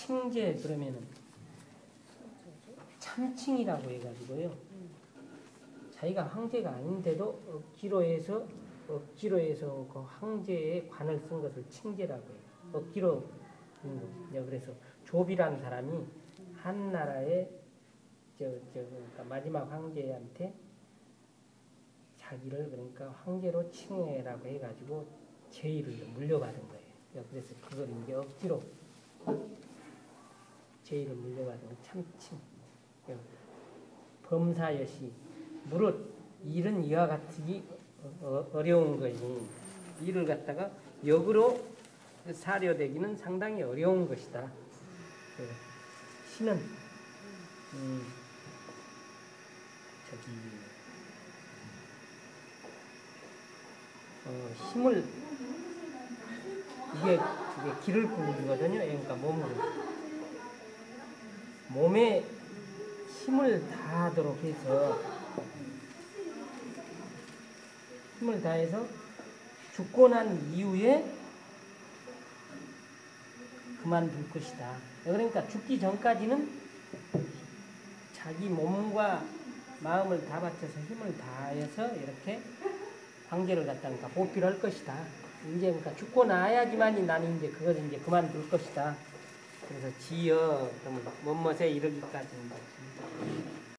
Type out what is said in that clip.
칭제 그러면은 참칭이라고 해가지고요. 자기가 황제가 아닌데도 억지로 해서 억지로 해서 그 황제의 관을 쓴 것을 칭제라고 해요. 억지로. 그래서 조비라는 사람이 한 나라의 저, 저 그러니까 마지막 황제한테 자기를 그러니까 황제로 칭해라고 해가지고 제의를 물려받은 거예요. 그래서 그걸 이제 억지로 제의를 물려받은 참칭. 범사여시 무릇 일은 이와 같으기 어- 어려운 것이 일을 갖다가 역으로 사료되기는 상당히 어려운 것이다. 그 신은 음, 저기 어, 힘을 이게 이게 기를 굽거든요. 그러니까 몸을 몸에 힘을 다하도록 해서 힘을 다해서 죽고 난 이후에 그만둘 것이다. 그러니까 죽기 전까지는 자기 몸과 마음을 다 바쳐서 힘을 다해서 이렇게 황제를 갖다가 보필 할 것이다. 이제 그러니까 죽고 나야지만이 나는 이제 그걸 이제 그만둘 것이다. 그래서 지어 뭐뭇에 이르기까지 이제